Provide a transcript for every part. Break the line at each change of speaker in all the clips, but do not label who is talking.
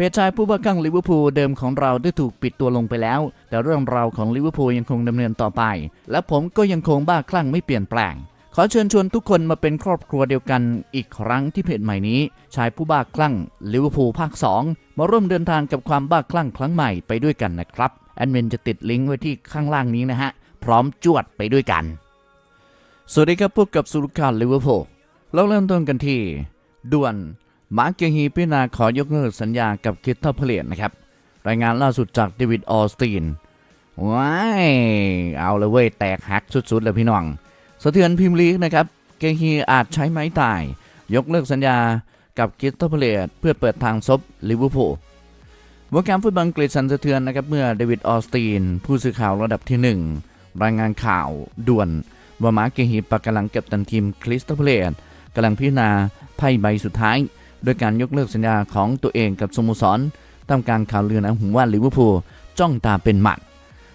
เพจชายผู้บ้าคลั่งลิเวอร์พูลเดิมของเราได้ถูกปิดตัวลงไปแล้ว แต่เรื่องราวของลิเวอร์พูลยังคงดำเนินต่อไป และผมก็ยังคงบ้าคลั่งไม่เปลี่ยนแปลง ขอเชิญชวนทุกคนมาเป็นครอบครัวเดียวกันอีกครั้งที่เพจใหม่นี้ ชายผู้บ้าคลั่งลิเวอร์พูลภาค 2 มาร่วมเดินทางกับความบ้าคลั่งครั้งใหม่ไปด้วยกันนะครับแอดมินจะติดลิงก์ไว้ที่ข้างล่างนี้นะฮะพร้อมจวดไปด้วยกัน สวัสดีครับพบกับสุรุการลิเวอร์พูลเราเริ่มต้นกันที่ด่วน มาร์กเกฮีพิจารณาขอยกเลิกสัญญากับคิทเทอร์เพลียนนะครับ รายงานล่าสุดจากเดวิดออสตินว้ายเอาเลยเว้ย แตกหักสุดๆเลยพี่น้อง สะเทือนพิมพ์ลีกนะครับ เกฮีอาจใช้ไม้ตาย ยกเลิกสัญญากับคิทเทอร์เพลียนเพื่อเปิดทางซบลิเวอร์พูลวงการฟุตบอลอังกฤษสั่นสะเทือนนะครับเมื่อเดวิดออสตินผู้สื่อข่าวระดับที่หนึ่งรายงานข่าวด่วนว่ามาร์กเกฮีปากกำลังเก็บตันทีมคริสตัลเพลนกำลังพิจารณาไพ่ใบสุดท้าย โดยการยกเลิกสัญญาของตัวเองกับสโมสรตามการข่าวลือนะหูว่าลิเวอร์พูลจ้องตาเป็นหมัด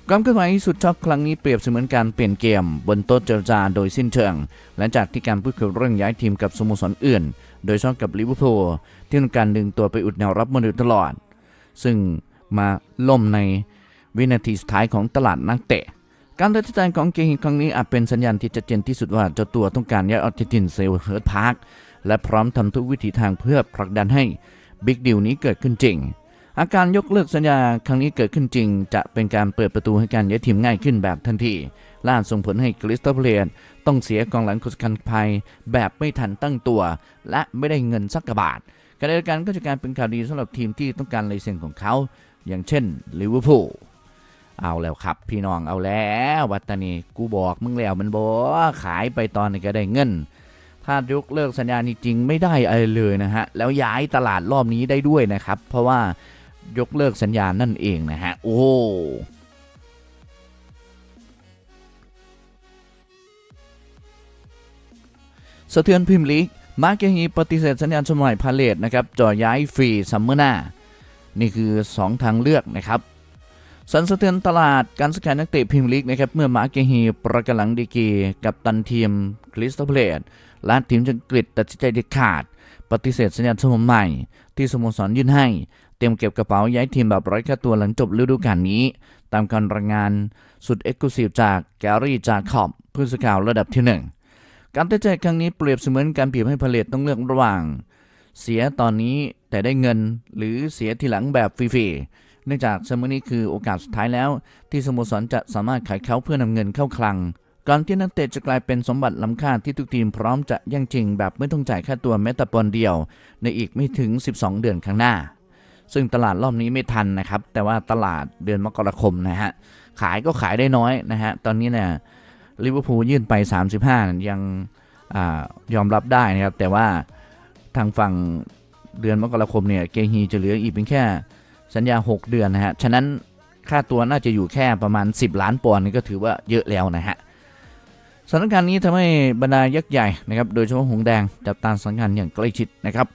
ความเคลื่อนไหวสุดช็อกครั้งนี้เปรียบเสมือนการเปลี่ยนเกม บนโต๊ะเจรจาโดยสิ้นเชิงหลังจากที่การพูดคุยเรื่องย้ายทีมกับสโมสรอื่น โดยเฉพาะกับลิเวอร์พูลที่ต้องการดึงตัวไปอุดแนวรับมาโดยตลอด ซึ่งมาล่มในวินาทีสุดท้ายของตลาดนักเตะ การตัดสินใจของเกฮิครั้งนี้อาจเป็นสัญญาณที่ชัดเจนที่สุดว่าเจ้าตัวต้องการย้ายออร์เจนตินเซลเฮิร์ตพาร์ค และพร้อมทำทุกวิถีทางเพื่อผลักดันให้บิ๊กดิวนี้เกิดขึ้นจริง อาการยกเลิกสัญญาครั้งนี้เกิดขึ้นจริง จะเป็นการเปิดประตูให้การย้ายทีมง่ายขึ้นแบบทันที ล่าส่งผลให้คริสตัลเพลียนต้องเสียกองหลังคนสำคัญภัยแบบไม่ทันตั้งตัว และไม่ได้เงินสักกระบาทขณะเดียวกันก็จะการเป็นข่าวดีสำหรับทีมที่ต้องการลายเซ็นของเขา อย่างเช่นลิเวอร์พูลเอาแล้วครับ พี่น้องเอาแล้ววัตตานีกูบอกมึงแล้วมันบอขายไปตอนนี้ก็ได้เงิน ถ้ายกเลิกสัญญานี้จริงไม่ได้อะไรเลยนะฮะ แล้วย้ายตลาดรอบนี้ได้ด้วยนะครับ เพราะว่ายกเลิกสัญญานั่นเองนะฮะ โอ้สะเทือนพิมพ์ลีก มาร์เกฮีปฏิเสธสัญญาณสมัยพาเลตนะครับจ่อย้ายฟรีซัมเมอร์หน้า นี่คือ 2 ทางเลือกนะครับสันสะเทือนตลาดการสแกนนักเตะพรีเมียร์ลีกนะครับเมื่อมาร์เกฮีประกันหลังดีกีกับตันทีมคริสตัลเพลต และทีมจังกฤษตัดสินใจเด็ดขาด ปฏิเสธสัญญาณสมใหม่ ที่สโมสรยื่นให้ เตรียมเก็บกระเป๋าย้ายทีมแบบไร้ค่าตัวหลังจบฤดูกาลนี้ ตามการรายงานสุดเอกลูซีฟจากแกรี่จาคอบผู้สื่อข่าวระดับที่หนึ่งการตัดใจครั้งนี้เปรียบเสมือนการบีบให้พาเลตต้องเลือกระหว่าง เสียตอนนี้แต่ได้เงินหรือเสียทีหลังแบบฟรีๆเนื่องจากเสมอนี้คือโอกาสสุดท้ายแล้ว ที่สโมสรจะสามารถขายเขาเพื่อนำเงินเข้าคลัง ก่อนที่นักเตะจะกลายเป็นสมบัติล้ำค่าที่ทุกทีมพร้อมจะแย่งชิงแบบไม่ต้องจ่ายค่าตัวแม้แต่ปอนเดียว ในอีกไม่ถึง 12 เดือนข้างหน้า ซึ่งตลาดรอบนี้ไม่ทันนะครับ แต่ว่าตลาดเดือนมกราคมนะฮะ ขายก็ขายได้น้อยนะฮะ ตอนนี้เนี่ยลิเวอร์พูลยื่นไป 35 ยังอายอมรับได้นะครับ แต่ว่าทางฝั่งเดือนมกราคมเนี่ยเกฮีจะเหลืออีกเพียงแค่สัญญา 6 เดือนนะฮะ ฉะนั้นค่าตัวน่าจะอยู่แค่ประมาณ 10 ล้านปอนด์นี่ก็ถือว่าเยอะแล้วนะฮะ สถานการณ์นี้ทำให้บรรดายักษ์ใหญ่นะครับ โดยเฉพาะหงแดงจับตาสถานการณ์อย่างใกล้ชิดนะครับ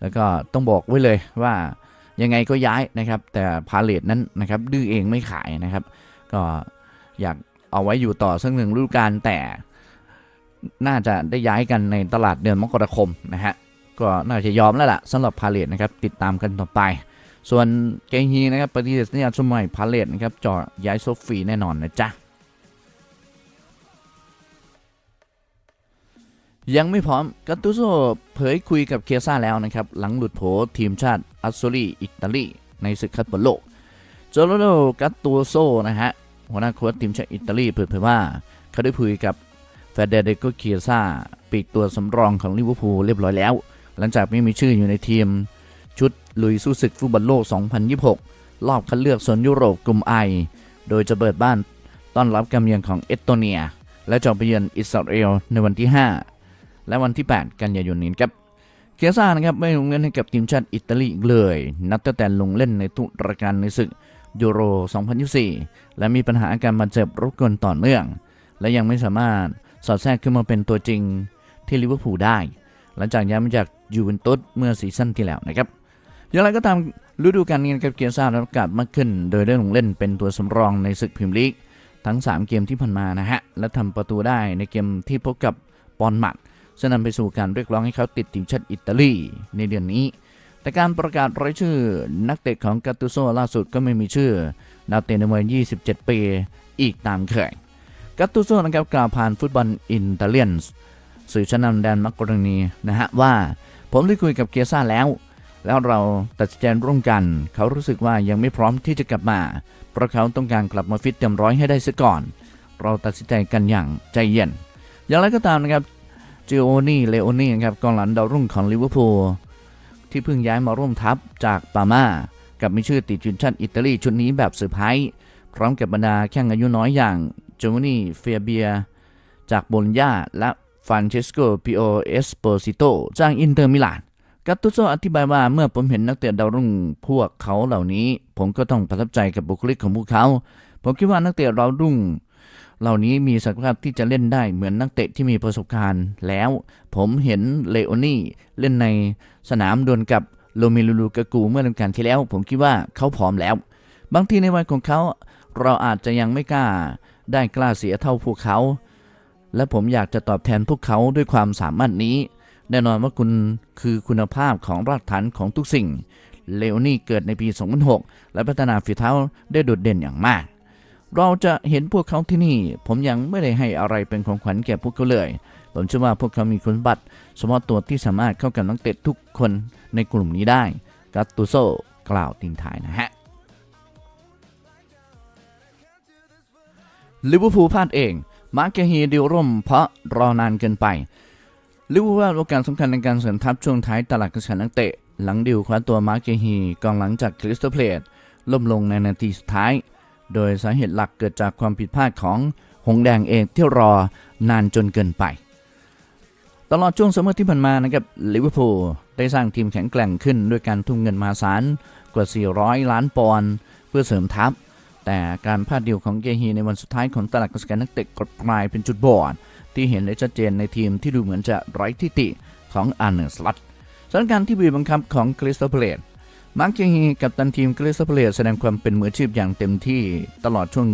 แล้วก็ต้องบอกไว้เลยว่ายังไงก็ย้ายนะครับ แต่พาเลตนั้นนะครับดื้อเองไม่ขายนะครับ ก็อยากเอาไว้อยู่ต่อสักหนึ่งฤดูกาลแต่น่าจะได้ย้ายกันในตลาดเดือนมกราคมนะฮะก็น่าจะยอมแล้วล่ะสำหรับพาเลตนะครับติดตามกันต่อไป ส่วนเกงฮีนะครับปฏิเสธสัญญาสมัยพาเลตนะครับจอย้ายโซฟีแน่นอนนะจ๊ะ ยังไม่พร้อมกัตตุโซเผยคุยกับเคียซ่าแล้วนะครับ หลังหลุดโผทีมชาติอัสโซลีอิตาลีในศึกคัดบอลโลกโจโรโดกัตตุโซนะฮะหัวหน้าโค้ชทีมชาติอิตาลีเปิดเผยว่า เขาได้คุยกับเฟเดเดโกเคียซ่าปีกตัวสำรองของลิเวอร์พูลเรียบร้อยแล้ว หลังจากไม่มีชื่ออยู่ในทีม ชุดลุยสู้ศึกฟุตบอลโลก 2026 รอบคัดเลือกโซนยุโรปกลุ่มไอโดยจะเปิดบ้านต้อนรับการเยือนของเอสโตเนีย และจะไปเยือนอิสราเอลในวันที่ 5 และวันที่ 8 กันยายนนี้ครับเคียซ่านะครับไม่ลงเล่นให้กับทีมชาติอิตาลีอีกเลย นับตั้งแต่ลงเล่นในทุกรายการในศึกยูโร 2024 และมีปัญหาอาการบาดเจ็บรบกวนต่อเนื่อง และยังไม่สามารถสอดแทรกขึ้นมาเป็นตัวจริงที่ลิเวอร์พูลได้ หลังจากย้ายมาจากยูเวนตุสเมื่อซีซั่นที่แล้วนะครับอย่างไรก็ตามฤดูกาลนี้นะครับเกียร์ซาได้รับกาสมากขึ้น โดยได้ลงเล่นเป็นตัวสำรองในศึกพรีเมียร์ลีกทั้ง 3 เกมที่ผ่านมานะฮะ และทำประตูได้ในเกมที่พบกับปอนมัด ซึ่งนำไปสู่การเรียกร้องให้เขาติดทีมชาติอิตาลีในเดือนนี้ แต่การประกาศรายชื่อนักเตะของกาตูโซล่าสุดก็ไม่มีชื่อดาวเตะในวัย 27 ปีอีกตามเคยกาตูโซนะครับกล่าวผ่านฟุตบอลอินเตอร์เลียนส์สื่อชั้นนำแดนมักกรณีนะฮะว่า ผมได้คุยกับเกียร์ซ่าแล้ว แล้วเราตัดสินใจร่วมกัน เขารู้สึกว่ายังไม่พร้อมที่จะกลับมา เพราะเขาต้องการกลับมาฟิตเต็มร้อยให้ได้ซะก่อน เราตัดสินใจกันอย่างใจเย็น อย่างไรก็ตามนะครับ จิโอนี่เลโอนี่ครับกองหลังดาวรุ่งของลิเวอร์พูลที่เพิ่งย้ายมาร่วมทัพจากปามากับมีชื่อติดทีมชาติอิตาลีชุดนี้แบบเซอร์ไพรส์พร้อมกับบรรดาแข้งอายุน้อยอย่างโจวานี่เฟียเบีย จากโบลญาและฟานเชสโกปิโอเอสโปซิโตจากอินเตอร์มิลานกัตตุโซอธิบายว่าเมื่อผมเห็นนักเตะดาวรุ่งพวกเขาเหล่านี้ ผมก็ต้องประทับใจกับบุคลิกของพวกเขา ผมคิดว่านักเตะดาวรุ่ง เหล่านี้มีศักยภาพที่จะเล่นได้เหมือนนักเตะที่มีประสบการณ์ แล้วผมเห็นเลโอนี่เล่นในสนามดวลกับโลเมลูลูกากูเมื่อฤดูกาลที่แล้ว ผมคิดว่าเขาพร้อมแล้ว บางทีในวัยของเขาเราอาจจะยังไม่กล้าได้กล้าเสียเท่าพวกเขา และผมอยากจะตอบแทนพวกเขาด้วยความสามารถนี้ แน่นอนว่าคุณคือคุณภาพของรากฐานของทุกสิ่งเลโอนี่เกิดในปี 2006 และพัฒนาฝีเท้าได้โดดเด่นอย่างมาก เราจะเห็นพวกเขาที่นี่ ผมยังไม่ได้ให้อะไรเป็นของขวัญแก่พวกเขาเลย ผมเชื่อว่าพวกเขามีคุณบัติเฉพาะตัวที่สามารถเข้ากับนักเตะทุกคนในกลุ่มนี้ได้กัตตุโซกล่าวทิ้งท้ายนะฮะลิเวอร์พูลพลาดเอง มาร์เกฮีดิวร่ม เพราะรอนานเกินไปลิเวอร์พูลพลาดโอกาสสำคัญในการเสริมทัพช่วงท้ายตลาดกระแสนักเตะ หลังดิวคว้าตัวมาร์เกฮีกองหลังจากคริสตัลเพลตล่มลงในนาทีสุดท้าย โดยสาเหตุหลักเกิดจากความผิดพลาดของหงแดงเองที่รอนานจนเกินไป ตลอดช่วงซัมเมอร์ที่ผ่านมานะครับลิเวอร์พูลได้สร้างทีมแข็งแกร่งขึ้นด้วยการทุ่มเงินมหาศาลกว่า 400 ล้านปอนด์เพื่อเสริมทัพ แต่การพลาดเดีลของเกฮีในวันสุดท้ายของตลาดกระแสนักเตะกลับกลายเป็นจุดบอดที่เห็นได้ชัดเจนในทีมที่ดูเหมือนจะไร้ทิฏฐิของอาร์เนอร์สลัตสถานการณ์ที่บีบบังคับของคริสตัลเพลต มาร์กเกฮีกับตันทีมคริสตัลเพลตแสดงความเป็นมืออาชีพอย่างเต็มที่ตลอดช่วง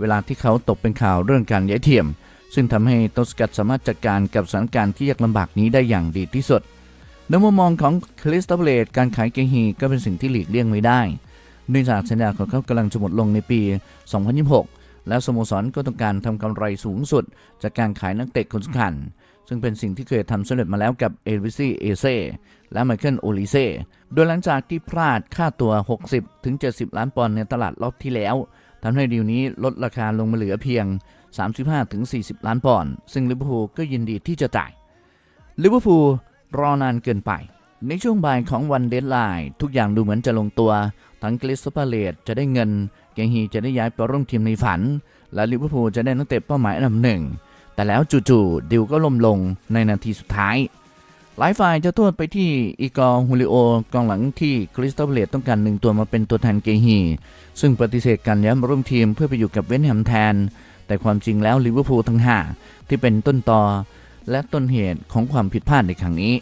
เวลาที่เขาตกเป็นข่าวเรื่องการย้ายทียม ซึ่งทำให้โตสกัดสามารถจัดการกับสถานการณ์ที่ยากลำบากนี้ได้อย่างดีที่สุดในมุมมองของคริสตัลเพลตการขายเกฮีก็เป็นสิ่งที่หลีกเลี่ยงไม่ได้เนื่องจากสัญญาของเขากำลังจะหมดลงในปี 2026 และสโมสรก็ต้องการทำกำไรสูงสุด จากการขายนักเตะคนสำคัญ ซึ่งเป็นสิ่งที่เคยทำสำเร็จมาแล้วกับเอลิซีเอเซและไมเคิลโอลิเซโดยหลังจากที่พลาดค่าตัว 60-70 ล้านปอนด์ในตลาดรอบที่แล้วทำให้ดีลนี้ลดราคาลงมาเหลือเพียง 35-40 ล้านปอนด์ซึ่งลิเวอร์พูลก็ยินดีที่จะจ่ายลิเวอร์พูลรอนานเกินไป ในช่วงบ่ายของวันเดดไลน์ทุกอย่างดูเหมือนจะลงตัว ทั้งคริสตัลพาเลตจะได้เงิน เกงฮีจะได้ย้ายไปร่วมทีมในฝัน และลิเวอร์พูลจะได้นักเตะเป้าหมายอันดับหนึ่ง แต่แล้วจู่ๆดิวก็ล่มลงในนาทีสุดท้าย หลายฝ่ายจะโทษไปที่อีกอร์ฮูลิโอกองหลังที่คริสตัลพาเลตต้องการหนึ่งตัวมาเป็นตัวแทนเกฮี ซึ่งปฏิเสธการย้ายมาร่วมทีมเพื่อไปอยู่กับเวนแฮมแทน แต่ความจริงแล้วลิเวอร์พูลทั้งห้าที่เป็นต้นตอและต้นเหตุของความผิดพลาดในครั้งนี้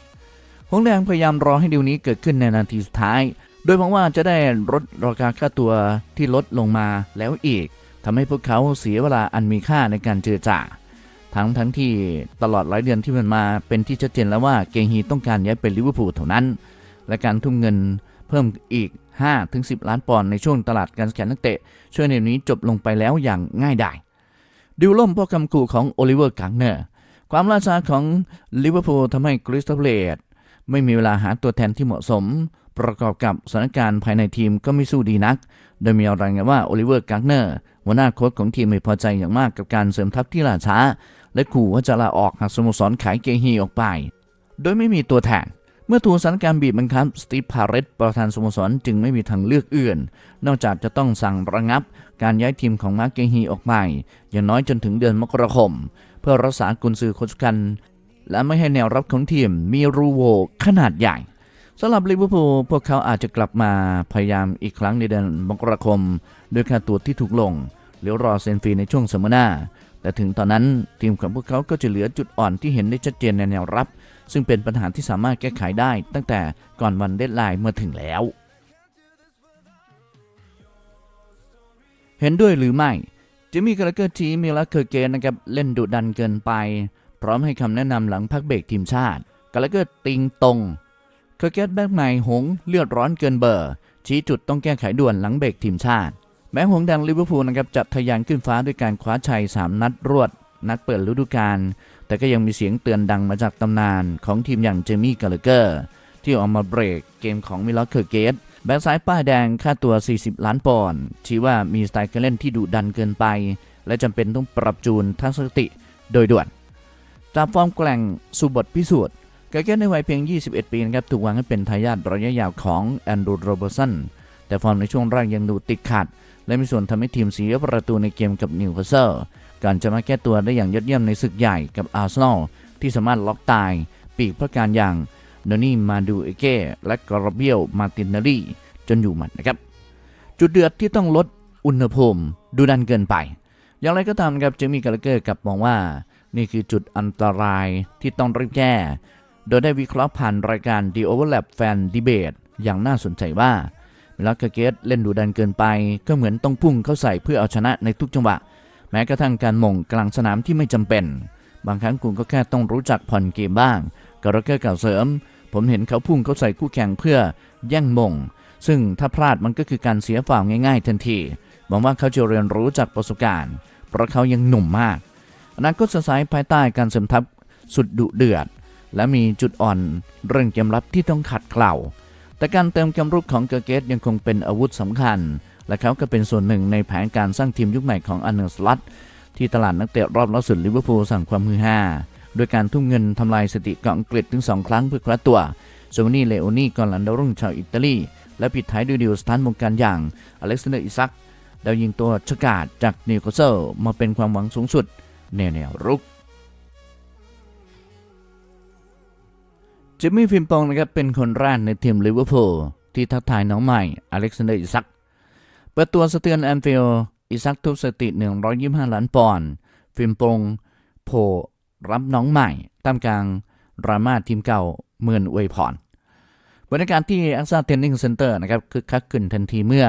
หงแดงพยายามรอให้ดีลนี้เกิดขึ้นในนาทีสุดท้าย โดยหวังว่าจะได้ลดราคาค่าตัวที่ลดลงมาแล้วอีกทำให้พวกเขาเสียเวลาอันมีค่าในการเจรจา ทั้งทั้งที่ตลอดหลายเดือนที่ผ่านมาเป็นที่ชัดเจนแล้วว่าเกงฮีต้องการย้ายไปลิเวอร์พูลเท่านั้น และการทุ่มเงินเพิ่มอีก 5-10 ล้านปอนด์ในช่วงตลาดการแข่งนักเตะ ช่วยในนี้จบลงไปแล้วอย่างง่ายดายดิวล่มเพราะคำขู่ของโอลิเวอร์กังเนอร์ความล่าช้าของลิเวอร์พูลทำให้คริสตัลเพลตไม่มีเวลาหาตัวแทนที่เหมาะสม ประกอบกับสถานการณ์ภายในทีมก็ไม่สู้ดีนัก โดยมีรายงานว่าโอลิเวอร์กังเนอร์หัวหน้าโค้ชของทีมไม่พอใจอย่างมากกับการเสริมทัพที่ล่าช้า และขู่ว่าจะลาออกหากสโมสรขายเกฮีออกไป โดยไม่มีตัวแทน เมื่อถูกสถานการณ์บีบบังคับสตีฟพาเรตประธานสโมสรจึงไม่มีทางเลือกอื่น นอกจากจะต้องสั่งระงับการย้ายทีมของมาร์กเกฮีออกไปอย่างน้อยจนถึงเดือนมกราคม เพื่อรักษากุนซือคนสำคัญและไม่ให้แนวรับของทีมมีรูโหวขนาดใหญ่สำหรับลิเวอร์พูลพวกเขาอาจจะกลับมาพยายามอีกครั้งในเดือนมกราคมด้วยค่าตัวที่ถูกลงหรือรอเซ็นฟรีในช่วงสัมมนา แต่ถึงตอนนั้นทีมของพวกเขาก็จะเหลือจุดอ่อนที่เห็นได้ชัดเจนในแนวรับ ซึ่งเป็นปัญหาที่สามารถแก้ไขได้ตั้งแต่ก่อนวันเดดไลน์เมื่อถึงแล้ว เห็นด้วยหรือไม่จิมมี่กราเกอร์ทีมิลาเคอร์เกนนะครับเล่นดุดันเกินไป พร้อมให้คำแนะนำหลังพักเบรกทีมชาติกราเกอร์ติงตรงเคอร์เกตแบ็กใหม่หงเลือดร้อนเกินเบอร์ ชี้จุดต้องแก้ไขด่วนหลังเบรกทีมชาติ แม้หงส์แดงลิเวอร์พูลนะครับจะทะยานขึ้นฟ้าด้วยการคว้าชัย 3 นัดรวด นัดเปิดฤดูกาลแต่ก็ยังมีเสียงเตือนดังมาจากตำนานของทีมอย่างเจมี่กาลเกอร์ ที่ออกมาเบรกเกมของมิลลอร์เคอร์เกตแบ็กซ้ายป้ายแดงค่าตัว 40 ล้านปอนด์ชี้ว่ามีสไตล์การเล่นที่ดุดันเกินไป และจำเป็นต้องปรับจูนทัศนคติโดยด่วน จากฟอร์มแกร่งสู่บทพิสูจน์เกอร์เกตในวัยเพียง 21 ปีนะครับถูกวางให้เป็นทายาทระยะยาวของแอนดรูโรเบอร์สันแต่ฟอร์มในช่วงแรกยังดูติดขัด และมีส่วนทำให้ทีมเสียประตูในเกมกับนิวคาสเซิลก่อนจะมาแก้ตัวได้อย่างยอดเยี่ยมในศึกใหญ่กับอาร์เซนอลที่สามารถล็อกตาย ปีกพระการอย่างโนนี่มาดูเอเก้และกราเบียลมาตินนารีจนอยู่หมัดนะครับ จุดเดือดที่ต้องลดอุณหภูมิดูดันเกินไป อย่างไรก็ตามครับเจมี่กาลเกอร์กับมองว่า นี่คือจุดอันตรายที่ต้องรีบแก้ โดยได้วิเคราะห์ผ่านรายการ The Overlap Fan Debate อย่างน่าสนใจว่า ลาเกเกตเล่นดูดันเกินไป ก็เหมือนต้องพุ่งเข้าใส่เพื่อเอาชนะในทุกจังหวะ แม้กระทั่งการมงกลางสนามที่ไม่จำเป็น บางครั้งคุณก็แค่ต้องรู้จักผ่อนเกมบ้างกาลเกอร์กล่าวเสริม ผมเห็นเขาพุ่งเข้าใส่คู่แข่งเพื่อแย่งมง ซึ่งถ้าพลาดมันก็คือการเสียฝ่าวง่าย ๆ ทันทีหวังว่าเขาจะเรียนรู้จากประสบการณ์ เพราะเขายังหนุ่มมากอนาคตสดใสภายใต้การเสริมทัพสุดดุเดือด และมีจุดอ่อนเรื่องเกมรับที่ต้องขัดเกลา แต่การเติมเกมรุกของเกอร์เกตยังคงเป็นอาวุธสำคัญ และเขาก็เป็นส่วนหนึ่งในแผนการสร้างทีมยุคใหม่ของอันเนอร์สลัตที่ตลาดนักเตะรอบล่าสุดลิเวอร์พูลสั่งความฮือฮาโดยการทุ่มเงินทำลายสติของอังกฤษถึง 2 ครั้งเพื่อคว้าตัวโซวานี่เลโอนี่กองหลังดาวรุ่งชาวอิตาลี และปิดท้ายด้วยดิวสตันวงการอย่างอเล็กซานเดอร์อิซักดาวยิงตัวฉกาจจากนิวคาสเซิลมาเป็นความหวังสูงสุดในแนวรุก จิมมี่ฟิมปองนะครับเป็นคนแรกในทีมลิเวอร์พูลที่ทักทายน้องใหม่อเล็กซานเดอร์อิซักเปิดตัวสเตือนแอนฟิลอิซักทุบสถิติ 125 ล้านปอนด์ฟิมปงโผล่รับน้องใหม่ตามกลางดราม่าทีมเก่าเมือนอวยพรบรรยากาศที่แอคซ่าเทนนิงเซ็นเตอร์นะครับคึกคักขึ้นทันทีเมื่อ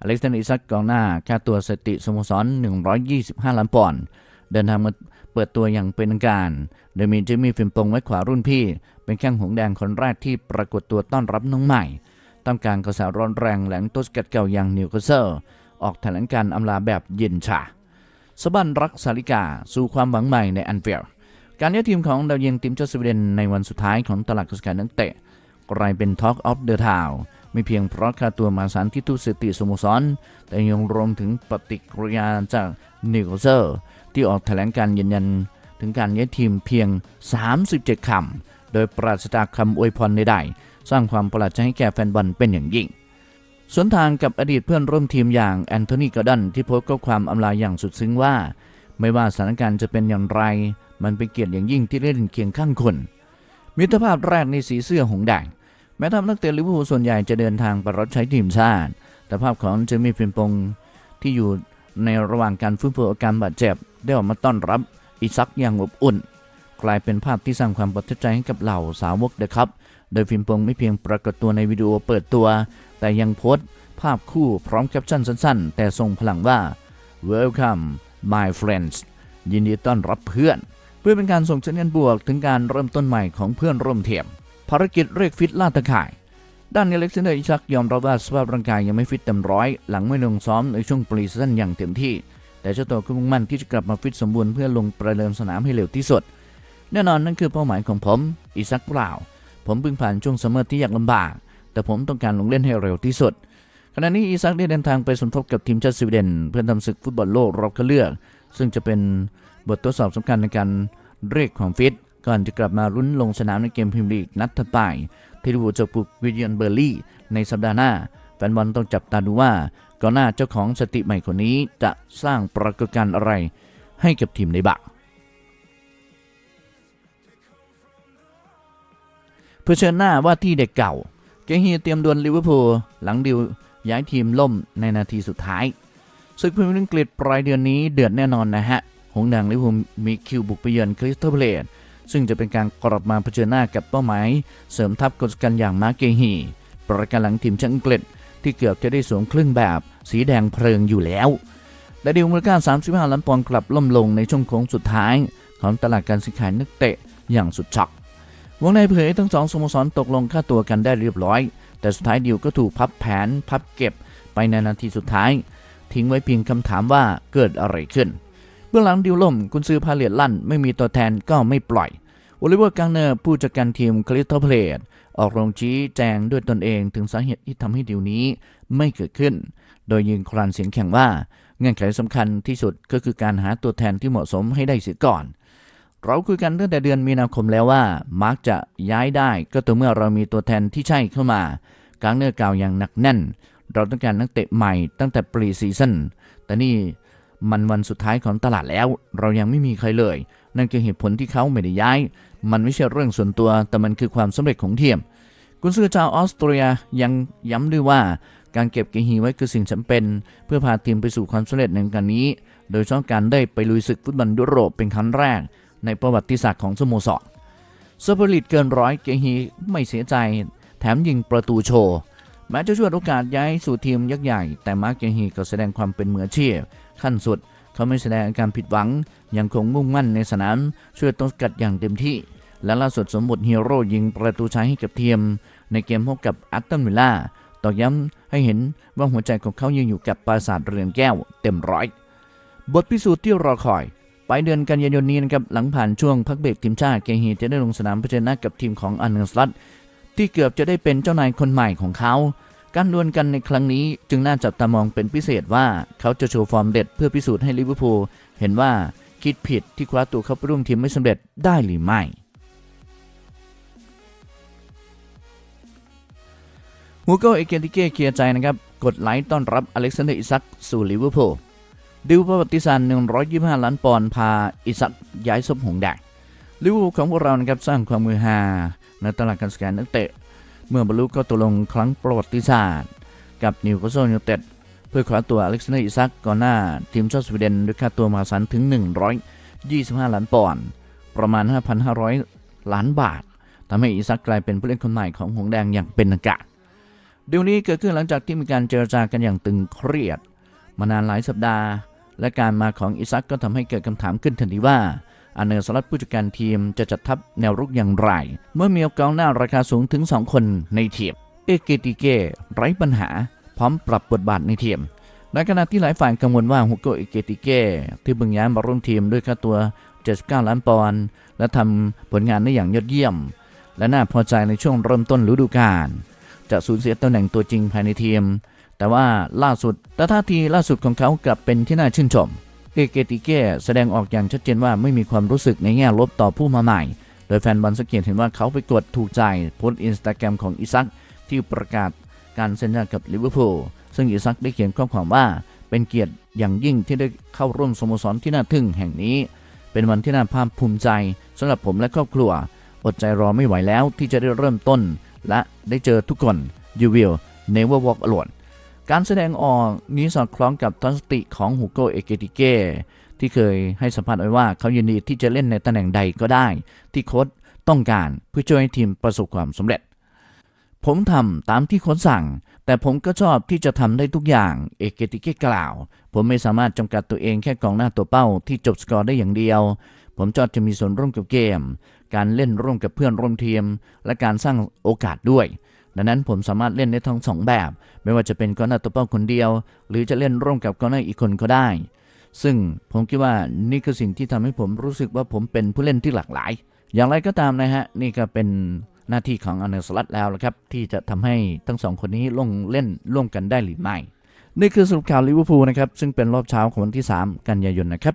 อเล็กซานเดอร์อิซักกองหน้าค่าตัวสถิติสโมสร 125 ล้านปอนด์ เดินทางมาเปิดตัวอย่างเป็นทางการ โดยมีจิมมี่ฟิมปงไว้ขวารุ่นพี่ เป็นแข้งหงแดงคนแรกที่ปรากฏตัวต้อนรับน้องใหม่ตามการกระแสร้อนแรงหลังต้นสกัดเก่าอย่างนิวคาสเซิลออกแถลงการอำลาแบบเย็นชาสบันรักสาลิกา สู่ความหวังใหม่ในแอนเฟิลด์การย้ายทีมของดาวยิงทีมชาติสวีเดนในวันสุดท้ายของตลาดกระแสนักเตะกลายเป็น Talk of the Town ไม่เพียงเพราะค่าตัวมาสารที่ทุสติสโมสร แต่ยังรวมถึงปฏิกิริยาจากนิวคาสเซิล ที่ออกแถลงการยืนยัน ถึงการย้ายทีมเพียง 37 คำ โดยปราศจากคำอวยพรใดๆสร้างความประหลาดใจให้แก่แฟนบอลเป็นอย่างยิ่งสวนทางกับอดีตเพื่อนร่วมทีมอย่างแอนโทนีกอร์ดันที่โพสต์ข้อความอำลาอย่างสุดซึ้งว่า ไม่ว่าสถานการณ์จะเป็นอย่างไร มันเป็นเกียรติอย่างยิ่งที่ได้เล่นเคียงข้างคนมิตรภาพแรกในสีเสื้อหงแดงแม้ทำนักเตะลิเวอร์พูลส่วนใหญ่จะเดินทางไปรับใช้ทีมชาติ แต่ภาพของเจมี่ฟินปงที่อยู่ในระหว่างการฟื้นฟูอาการบาดเจ็บ ได้ออกมาต้อนรับอิซักอย่างอบอุ่น กลายเป็นภาพที่สร้างความประทับใจให้กับเหล่าสาวกเดอะครับ โดยฟิล์มปงไม่เพียงปรากฏตัวในวิดีโอเปิดตัว แต่ยังโพสต์ ภาพคู่พร้อมแคปชั่นสั้นๆ แต่ทรงพลังว่า Welcome my friends ยินดีต้อนรับเพื่อน เพื่อเป็นการส่งสัญญาณบวกถึงการเริ่มต้นใหม่ของเพื่อนร่วมทีมภารกิจเรียกฟิตล่าตะข่ายด้านอเล็กซานเดอร์อิซักยอมรับว่าสภาพร่างกายยังไม่ฟิตเต็มร้อย หลังไม่ลงซ้อมในช่วงปรีซีซั่นอย่างเต็มที่ แต่เจ้าตัวก็มุ่งมั่นที่จะกลับมาฟิตสมบูรณ์เพื่อลงประเดิมสนามให้เร็วที่สุด แน่นอนนั่นคือเป้าหมายของผมอิซักกล่าวผมเพิ่งผ่านช่วงซัมเมอร์ที่ยากลำบาก แต่ผมต้องการลงเล่นให้เร็วที่สุด ขณะนี้อิซักได้เดินทางไปสมทบกับทีมชาติสวีเดน เพื่อทำศึกฟุตบอลโลกรอบคัดเลือก ซึ่งจะเป็นบททดสอบสำคัญในการเรียกความฟิต ก่อนจะกลับมารุ้นลงสนามในเกมพรีเมียร์ลีกนัดถัดไปที่ลิเวอร์พูลจะปลุกวิเยียนเบอร์ลี่ในสัปดาห์หน้า แฟนบอลต้องจับตาดูว่าก่อนหน้าเจ้าของสติใหม่คนนี้จะสร้างปรากฏการณ์อะไรให้กับทีมในบักเผชิญหน้าว่าที่เด็กเก่า เกเฮียเตรียมดวลลิเวอร์พูลหลังดิวย้ายทีมล่มในนาทีสุดท้ายศึกพรีเมียร์ลีกอังกฤษปลายเดือนนี้เดือดแน่นอนนะฮะ หงส์แดงลิเวอร์พูลมีคิวบุกไปเยือนคริสตัลเพลสซึ่งจะเป็นการกลับมาเผชิญหน้ากับเป้าหมาย เสริมทัพกฎกันอย่างมาเกฮีประกันหลังทีมชาติอังกฤษ ที่เกือบจะได้สวมเครื่องแบบสีแดงเพลิงอยู่แล้วและดีลมูลค่า 35 ล้านปอนด์กลับล่มลงในช่วงโค้งสุดท้าย ของตลาดการซื้อขายนักเตะอย่างสุดช็อกวงในเผยทั้งสองสโมสรตกลงค่าตัวกันได้เรียบร้อย แต่สุดท้ายดีลก็ถูกพับแผนพับเก็บไปในนาทีสุดท้าย ทิ้งไว้เพียงคำถามว่าเกิดอะไรขึ้น เบื้องหลังดิวล่มกุนซือพาเลียดลั่น ไม่มีตัวแทนก็ไม่ปล่อยโอลิเวอร์กังเนอร์ผู้จัดการทีมคริสตัลเพลส ออกโรงชี้แจงด้วยตนเองถึงสาเหตุที่ทำให้ดิวนี้ไม่เกิดขึ้น โดยยืนครานเสียงแข็งว่าเงื่อนไขสำคัญที่สุดก็คือการหาตัวแทนที่เหมาะสมให้ได้เสียก่อน เราคุยกันตั้งแต่เดือนมีนาคมแล้วว่ามาร์กจะย้ายได้ก็ต่อเมื่อเรามีตัวแทนที่ใช่เข้ามากลางเนื้อกล่าวอย่างหนักแน่น เราต้องการนักเตะใหม่ตั้งแต่ปรีซีซั่นแต่นี่มันวันสุดท้ายของตลาดแล้ว เรายังไม่มีใครเลย นั่นคือเหตุผลที่เขาไม่ได้ย้าย มันไม่ใช่เรื่องส่วนตัว แต่มันคือความสำเร็จของทีมกุนซือชาวออสเตรียยังย้ำด้วยว่า การเก็บเกฮีไว้คือสิ่งจำเป็น เพื่อพาทีมไปสู่ความสำเร็จในการนี้ โดยเฉพาะการได้ไปลุยศึกฟุตบอลยุโรปเป็นครั้งแรก ในประวัติศาสตร์ของสโมสรสปอริตเกินร้อยเกฮีไม่เสียใจ แถมยิงประตูโชว์แม้จะช่วยโอกาสย้ายสู่ทีมยักษ์ใหญ่ แต่มาร์กเกฮีก็แสดงความเป็นมืออาชีพขั้นสุด เขาไม่แสดงอาการผิดหวัง ยังคงมุ่งมั่นในสนาม ช่วยต้นกัดอย่างเต็มที่ และล่าสุดสมบทฮีโร่ยิงประตูชัยให้กับทีมในเกมพบกับอัตตันวิลล่าตอกย้ำให้เห็นว่าหัวใจของเขายังอยู่กับปราสาทเรือนแก้วเต็มร้อย บทพิสูจน์ที่รอคอยไปเดือนกันยายนนี้นะครับหลังผ่านช่วงพักเบรกทีมชาติเกฮีจะได้ลงสนามเผชิญหน้ากับทีมของอันเนอร์สลัตที่เกือบจะได้เป็นเจ้านายคนใหม่ของเขา การดวลกันในครั้งนี้จึงน่าจับตามองเป็นพิเศษว่าเขาจะโชว์ฟอร์มเด็ดเพื่อพิสูจน์ให้ลิเวอร์พูลเห็นว่าคิดผิดที่คว้าตัวเข้าไปร่วมทีมไม่สำเร็จได้หรือไม่ ฮูโกเอเกติเก้เคลียร์ใจนะครับกดไลค์ต้อนรับอเล็กซานเดอร์อิซักสู่ลิเวอร์พูลดิวประวัติศาสตร์125 ล้านปอนด์พาอิซักย้ายซบหงแดงลิเวอร์พูลของพวกเรานะครับสร้างความมือฮาในตลาดการสแกนนักเตะ เมื่อบรรลุก็ตกลงครั้งประวัติศาสตร์ กับนิวคาสเซิลยูไนเต็ดเพื่อคว้าตัวอเล็กซานเดอร์อิซักก่อนหน้า ทีมชาติสวีเดนด้วยค่าตัวมหาศาลถึง 125 ล้านปอนด์ประมาณ 5,500 ล้านบาททำให้อิซักกลายเป็นผู้เล่นคนใหม่ของหงแดงอย่างเป็นทางการดีลนี้เกิดขึ้นหลังจากที่มีการเจรจากันอย่างตึงเครียด มานานหลายสัปดาห์ และการมาของอิซักก็ทำให้เกิดคำถามขึ้นทันทีว่า อันเนอร์สลัดผู้จัดการทีมจะจัดทัพแนวรุกอย่างไร เมื่อมีกองหน้าราคาสูงถึง 2 คนในทีม เอเกติเก้ไร้ปัญหา พร้อมปรับบทบาทในทีมในขณะที่หลายฝ่ายกังวลว่าฮุโกเอเกติเก้ที่เพิ่งย้ายมาร่วมทีมด้วยค่าตัว 79 ล้านปอนด์และทำผลงานได้อย่างยอดเยี่ยม และน่าพอใจในช่วงเริ่มต้นฤดูกาลจะสูญเสียตำแหน่งตัวจริงภายในทีม แต่ว่าล่าสุดแต่ท่าทีล่าสุดของเขากลับเป็นที่น่าชื่นชม เอเกติเก้แสดงออกอย่างชัดเจนว่าไม่มีความรู้สึกในแง่ลบต่อผู้มาใหม่ โดยแฟนบอลสังเกตเห็นว่าเขาไปกดถูกใจโพสต์อินสตาแกรมของอิซักที่ประกาศการเซ็นสัญญากับลิเวอร์พูลซึ่งอิซักได้เขียนข้อความว่า เป็นเกียรติอย่างยิ่งที่ได้เข้าร่วมสโมสรที่น่าทึ่งแห่งนี้ เป็นวันที่น่าภาคภูมิใจสำหรับผมและครอบครัว อดใจรอไม่ไหวแล้วที่จะได้เริ่มต้น และได้เจอทุกคน You will never walk alone การแสดงออกนี้สอดคล้องกับทัศนคติของฮูโกเอเกติเกที่เคยให้สัมภาษณ์ไว้ว่าเขายินดีที่จะเล่นในตำแหน่งใดก็ได้ ที่โค้ชต้องการเพื่อช่วยให้ทีมประสบความสำเร็จ ผมทำตามที่โค้ชสั่ง แต่ผมก็ชอบที่จะทำได้ทุกอย่างเอเกติเกกล่าว ผมไม่สามารถจำกัดตัวเองแค่กองหน้าตัวเป้าที่จบสกอร์ได้อย่างเดียว ผมชอบจะมีส่วนร่วมกับเกม การเล่นร่วมกับเพื่อนร่วมทีม และการสร้างโอกาสด้วย ดังนั้นผมสามารถเล่นได้ทั้งสองแบบ ไม่ว่าจะเป็นกอน้าตัวเป้าคนเดียว หรือจะเล่นร่วมกับกอน้าอีกคนก็ได้ ซึ่งผมคิดว่านี่คือสิ่งที่ทำให้ผมรู้สึกว่าผมเป็นผู้เล่นที่หลากหลาย อย่างไรก็ตามนะฮะนี่ก็เป็นหน้าที่ของอเนสลัดแล้วละครับที่จะทำให้ทั้งสองคนนี้ลงเล่นร่วมกันได้หรือไม่นี่คือสรุปข่าวลิเวอร์พูลนะครับซึ่งเป็นรอบเช้าของวันที่ 3 กันยายนนะครับ